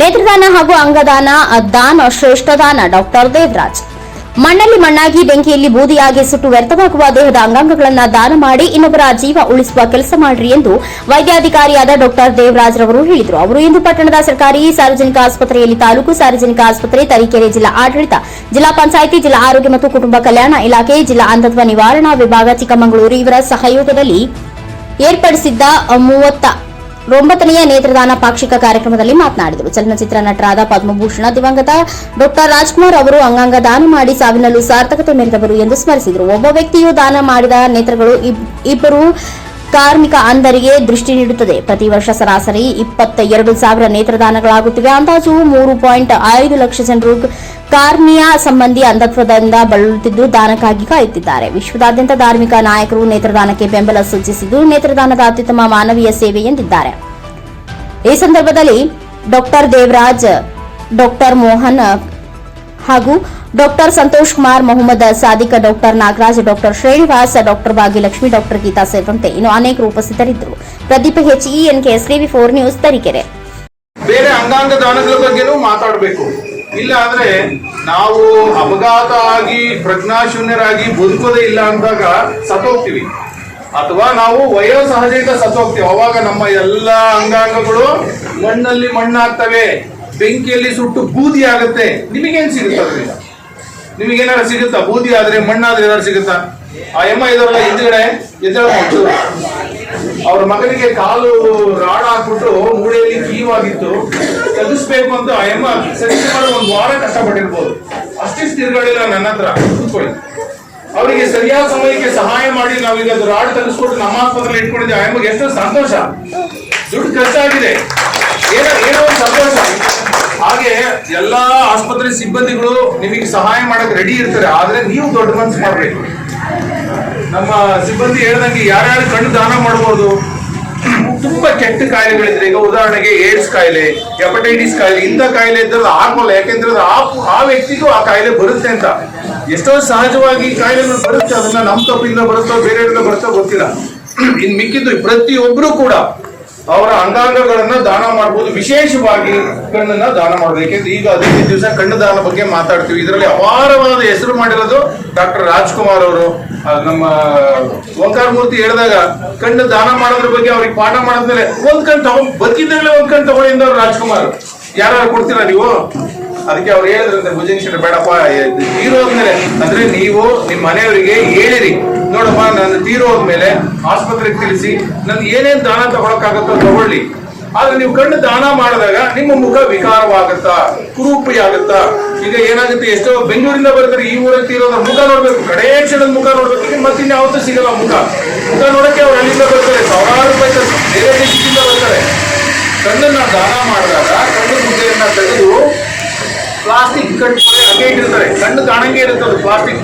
ನೇತ್ರದಾನ ಹಾಗೂ ಅಂಗದಾನ ದಾನ ಶ್ರೇಷ್ಠದಾನ ಡಾಕ್ಟರ್ ದೇವರಾಜ್. ಮಣ್ಣಲ್ಲಿ ಮಣ್ಣಾಗಿ, ಬೆಂಕಿಯಲ್ಲಿ ಬೂದಿಯಾಗಿ ಸುಟ್ಟು ವ್ಯರ್ಥವಾಗುವ ದೇಹದ ಅಂಗಾಂಗಗಳನ್ನು ದಾನ ಮಾಡಿ ಇನ್ನೊಬ್ಬರ ಜೀವ ಉಳಿಸುವ ಕೆಲಸ ಮಾಡ್ರಿ ಎಂದು ವೈದ್ಯಾಧಿಕಾರಿಯಾದ ಡಾಕ್ಟರ್ ದೇವರಾಜ್ ರವರು ಹೇಳಿದರು. ಅವರು ಇಂದು ಪಟ್ಟಣದ ಸರ್ಕಾರಿ ಸಾರ್ವಜನಿಕ ಆಸ್ಪತ್ರೆಯಲ್ಲಿ ತಾಲೂಕು ಸಾರ್ವಜನಿಕ ಆಸ್ಪತ್ರೆ, ತರೀಕೆರೆ ಜಿಲ್ಲಾ ಆಡಳಿತ, ಜಿಲ್ಲಾ ಪಂಚಾಯಿತಿ, ಜಿಲ್ಲಾ ಆರೋಗ್ಯ ಮತ್ತು ಕುಟುಂಬ ಕಲ್ಯಾಣ ಇಲಾಖೆ, ಜಿಲ್ಲಾ ಅಂಧತ್ವ ನಿವಾರಣಾ ವಿಭಾಗ ಚಿಕ್ಕಮಗಳೂರು ಇವರ ಸಹಯೋಗದಲ್ಲಿ ಏರ್ಪಡಿಸಿದ್ದ ಮೂವತ್ತ ಒಂಬತ್ತನೆಯ ನೇತ್ರದಾನ ಪಾಕ್ಷಿಕ ಕಾರ್ಯಕ್ರಮದಲ್ಲಿ ಮಾತನಾಡಿದರು. ಚಲನಚಿತ್ರ ನಟರಾದ ಪದ್ಮಭೂಷಣ, ದಿವಂಗತ ಡಾಕ್ಟರ್ ರಾಜ್ಕುಮಾರ್ ಅವರು ಅಂಗಾಂಗ ದಾನ ಮಾಡಿ ಸಾವಿನಲ್ಲೂ ಸಾರ್ಥಕತೆ ಮೆರೆದವರು ಎಂದು ಸ್ಮರಿಸಿದರು. ಒಬ್ಬ ವ್ಯಕ್ತಿಯು ದಾನ ಮಾಡಿದ ನೇತ್ರಗಳು ಇಬ್- ಇಬ್ಬರು ಕಾರ್ಮಿಕ ಅಂದರಿಗೆ ದೃಷ್ಟಿ ನೀಡುತ್ತದೆ. ಪ್ರತಿ ವರ್ಷ ಸರಾಸರಿ ಇಪ್ಪತ್ತ ಎರಡು ಸಾವಿರ ನೇತ್ರದಾನಗಳಾಗುತ್ತಿವೆ. ಅಂದಾಜು ಮೂರು ಪಾಯಿಂಟ್ ಐದು ಲಕ್ಷ ಜನರು ಕಾರ್ಮಿಯ ಸಂಬಂಧಿ ಅಂಧತ್ವದಿಂದ ಬಳಲುತ್ತಿದ್ದು ದಾನಕ್ಕಾಗಿ ಕಾಯುತ್ತಿದ್ದಾರೆ. ವಿಶ್ವದಾದ್ಯಂತ ಧಾರ್ಮಿಕ ನಾಯಕರು ನೇತ್ರದಾನಕ್ಕೆ ಬೆಂಬಲ ಸೂಚಿಸಿದ್ದು ನೇತ್ರದಾನದ ಅತ್ಯುತ್ತಮ ಮಾನವೀಯ ಸೇವೆ ಎಂದಿದ್ದಾರೆ. ಈ ಸಂದರ್ಭದಲ್ಲಿ ಡಾಕ್ಟರ್ ದೇವರಾಜ್, ಡಾಕ್ಟರ್ ಮೋಹನ್ ಹಾಗೂ doctor Santosh Kumar, Mohammed Sadiq, doctor Nagaraj, doctor Srinivas, doctor Bhagyalakshmi, doctor Geetha ಸೇರಿದಂತೆ ಇನ್ನು ಅನೇಕರು ಉಪಸ್ಥಿತರಿದ್ದರು. ಪ್ರದೀಪ್ ಎಚ್ಇಎನ್ ಕೆಎಸ್ಟಿವಿ ಫೋರ್ ನ್ಯೂಸ್ ತರೀಕೆರೆ. ಬೇರೆ ಅಂಗಾಂಗ ದಾನಗಳ ಬಗ್ಗೆನೂ ಮಾತಾಡಬೇಕು. ಇಲ್ಲ ಅಂದ್ರೆ ನಾವು ಅಪಘಾತ ಆಗಿ, ಪ್ರಜ್ಞಾಶೂನ್ಯರಾಗಿ ಬದುಕೋದೇ ಇಲ್ಲ ಅಂದಾಗ ಸತ್ತೋಗ್ತೀವಿ. ಅಥವಾ ನಾವು ವಯೋಸಹಜದಿಂದ ಸತ್ತೋಗ್ತೀವಿ. ಅವಾಗ ನಮ್ಮ ಎಲ್ಲ ಅಂಗಾಂಗಗಳು ಮಣ್ಣಲ್ಲಿ ಮಣ್ಣಾಗ್ತವೆ. ಬೆಂಕಿಯಲ್ಲಿ ಸುಟ್ಟು ಬೂದಿ ಆಗುತ್ತೆ. ನಿಮಗೇನ್ ಸಿಗುತ್ತೆ ಅದರಿಂದ? ನಿಮಗೇನಾದ್ರು ಸಿಗುತ್ತಾ? ಬೂದಿ ಆದ್ರೆ, ಮಣ್ಣಾದ್ರೆ ಏನಾದ್ರು ಸಿಗುತ್ತಾ? ಆ ಎಮ್ಮ ಇದಾರಲ್ಲ ಹಿಂದ್ಗಡೆ ಎದ್ದು ಅವ್ರ ಮಗನಿಗೆ ಕಾಲು ರಾಡ್ ಹಾಕ್ಬಿಟ್ಟು ಮೂಳೆಯಲ್ಲಿ ಕೀವಾಗಿತ್ತು ತೆಗಿಸ್ಬೇಕು ಅಂತ ಆ ಎಮ್ಮ ಸರಿ ಸುಮಾರು ಒಂದು ವಾರ ಕಷ್ಟಪಟ್ಟಿರ್ಬೋದು. ಅಷ್ಟಿಷ್ಟು ತಿರ್ಗಾಡಿಲ್ಲ ನನ್ನ ಹತ್ರ. ಕೂತ್ಕೊಳ್ಳಿ. ಅವರಿಗೆ ಸರಿಯಾದ ಸಮಯಕ್ಕೆ ಸಹಾಯ ಮಾಡಿ ನಾವೀಗ ಅದು ರಾಡ್ ತೆಗೆಸ್ಕೊಟ್ಟು ನಮ್ಮ ಆಸ್ಪತ್ರೆಯಲ್ಲಿ ಇಟ್ಕೊಂಡಿದ್ದೀವಿ ಆ ಎಮ್ಮಗೆ ಎಷ್ಟೋ ಸಂತೋಷ. ದುಡ್ಡು ಖರ್ಚಾಗಿದೆ. ಏನೋ ಏನೋ ಒಂದು ಸಂತೋಷ. ಹಾಗೆ ಎಲ್ಲಾ ಆಸ್ಪತ್ರೆ ಸಿಬ್ಬಂದಿಗಳು ನಿಮಗೆ ಸಹಾಯ ಮಾಡಕ್ ರೆಡಿ ಇರ್ತಾರೆ. ಆದ್ರೆ ನೀವು ದೊಡ್ಡ ಮನ್ಸು ಮಾಡ್ಬೇಕು. ನಮ್ಮ ಸಿಬ್ಬಂದಿ ಹೇಳ್ದಂಗೆ ಯಾರ್ಯಾರು ಕಣ್ಣು ದಾನ ಮಾಡ್ಬೋದು? ತುಂಬಾ ಕೆಟ್ಟ ಕಾಯಿಲೆಗಳಿದ್ರೆ ಈಗ ಉದಾಹರಣೆಗೆ ಏಡ್ಸ್ ಕಾಯಿಲೆ, ಹೆಪಟೈಟಿಸ್ ಕಾಯಿಲೆ, ಇಂಥ ಕಾಯಿಲೆ ಇದ್ದಲ್ಲಿ ಆಗಲ್ಲ ಯಾಕೆಂದ್ರೆ ಆ ಆ ವ್ಯಕ್ತಿಗೂ ಆ ಕಾಯಿಲೆ ಬರುತ್ತೆ ಅಂತ. ಎಷ್ಟೋ ಸಹಜವಾಗಿ ಕಾಯಿಲೆಗಳು ಬರುತ್ತೆ. ಅದನ್ನ ನಮ್ಮ ತಪ್ಪಿಂದ ಬರುತ್ತೋ, ಬೇರೆಯವರಿಂದ ಬರುತ್ತೋ ಗೊತ್ತಿಲ್ಲ. ಇನ್ ಮಿಕ್ಕಿದ್ದು ಪ್ರತಿಯೊಬ್ರು ಕೂಡ ಅವರ ಅಂಗಾಂಗಗಳನ್ನ ದಾನ ಮಾಡಬಹುದು ವಿಶೇಷವಾಗಿ ಕಣ್ಣನ್ನ ದಾನ ಮಾಡಬೇಕು ಈಗ ಹದಿನೈದು ದಿವಸ ಕಣ್ಣು ದಾನ ಬಗ್ಗೆ ಮಾತಾಡ್ತೀವಿ. ಇದರಲ್ಲಿ ಅಪಾರವಾದ ಹೆಸರು ಮಾಡಿರೋದು ಡಾಕ್ಟರ್ ರಾಜ್ಕುಮಾರ್ ಅವರು. ನಮ್ಮ ಓಂಕಾರ ಮೂರ್ತಿ ಹೇಳಿದಾಗ ಕಣ್ಣು ದಾನ ಮಾಡೋದ್ರ ಬಗ್ಗೆ ಅವ್ರಿಗೆ ಪಾಠ ಮಾಡಿದ್ಮೇಲೆ ಒಂದ್ ಕಣ್ ತಗೊಂಡ್ ಬದುಕಿದ್ದಾಗಲೇ ಒಂದ್ ಕಣ್ ತಗೊಳ್ಳಿ ಅಂದವ್ರು ರಾಜ್ಕುಮಾರ್. ಯಾರು ಕೊಡ್ತೀರಾ ನೀವು? ಅದಕ್ಕೆ ಅವ್ರು ಹೇಳಿದ್ರಂತೆ ಭುಜಂಗ್ ಬೇಡಪ್ಪ. ತೀರೋದ್ಮೇಲೆ ಅಂದ್ರೆ ನೀವು ನಿಮ್ಮ ಮನೆಯವರಿಗೆ ಹೇಳಿರಿ. ನೋಡಪ್ಪ ನಾನು ತೀರೋದ್ಮೇಲೆ ಆಸ್ಪತ್ರೆಗೆ ತಿಳಿಸಿ ನನ್ಗೆ ಏನೇನ್ ದಾನ ತಗೊಳಕ್ಕಾಗತ್ತೋ ತಗೊಳ್ಳಿ. ಆದ್ರೆ ನೀವು ಕಣ್ಣು ದಾನ ಮಾಡಿದಾಗ ನಿಮ್ಮ ಮುಖ ವಿಕಾರವಾಗುತ್ತಾ? ಕುರೂಪಿ ಆಗುತ್ತಾ ಈಗ ಏನಾಗುತ್ತೆ, ಎಷ್ಟೋ ಬೆಂಗಳೂರಿಂದ ಬರ್ತಾರೆ, ಈ ಊರಲ್ಲಿ ತೀರೋದ ಮುಖ ನೋಡ್ಬೇಕು. ಕಡೇ ಕ್ಷಣದ ಮುಖ ನೋಡ್ಬೇಕು. ಮತ್ತಿನ್ ಯಾವತ್ತೂ ಸಿಗಲ್ಲ ಮುಖ. ಮುಖ ನೋಡಕ್ಕೆ ಅವ್ರು ಅಲ್ಲಿಂದ ಬರ್ತಾರೆ. ಸಾವಿರಾರು ರೂಪಾಯಿ ಬೇರೆ ದೇಶದಿಂದ ಬರ್ತಾರೆ. ಕಣ್ಣನ್ನ ದಾನ ಮಾಡಿದಾಗ ಕಣ್ಣು ಮುಖೆಯನ್ನ ತೆಗೆದು ಪ್ಲಾಸ್ಟಿಕ್ ಕಟ್ ಹಂಗೆ ಇಟ್ಟಿರ್ತಾರೆ. ಕಣ್ಣು ಕಾಣಂಗೆ ಇರುತ್ತೆ ಅದು ಪ್ಲಾಸ್ಟಿಕ್